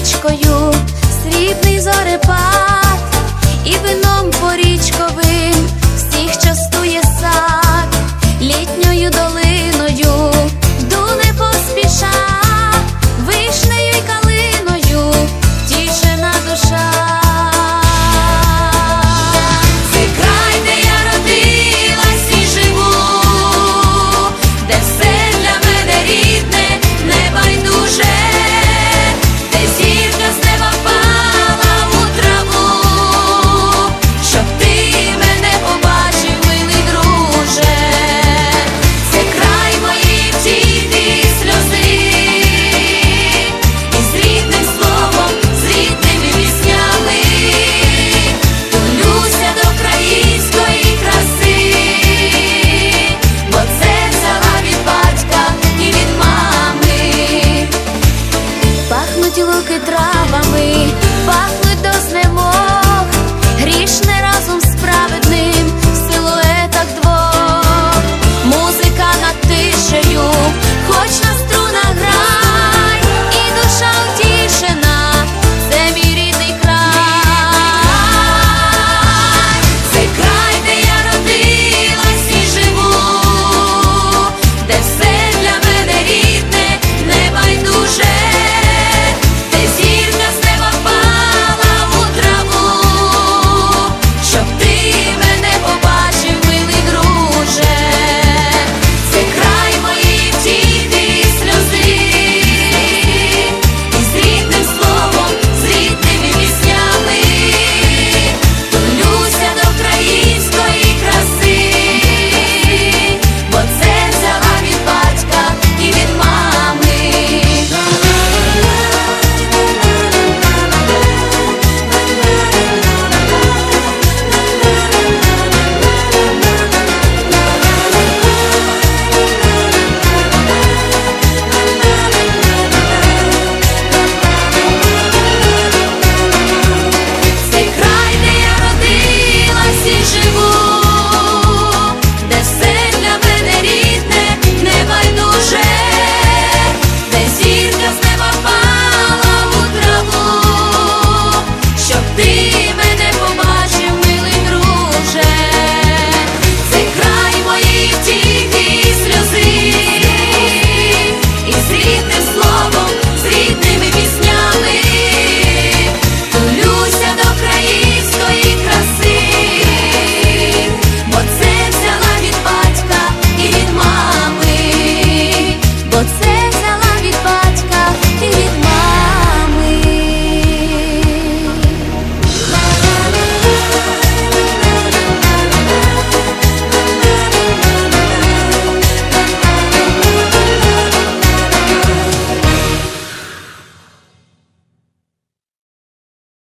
річкою, срібний зорепад. травами пахли до знемог грішне.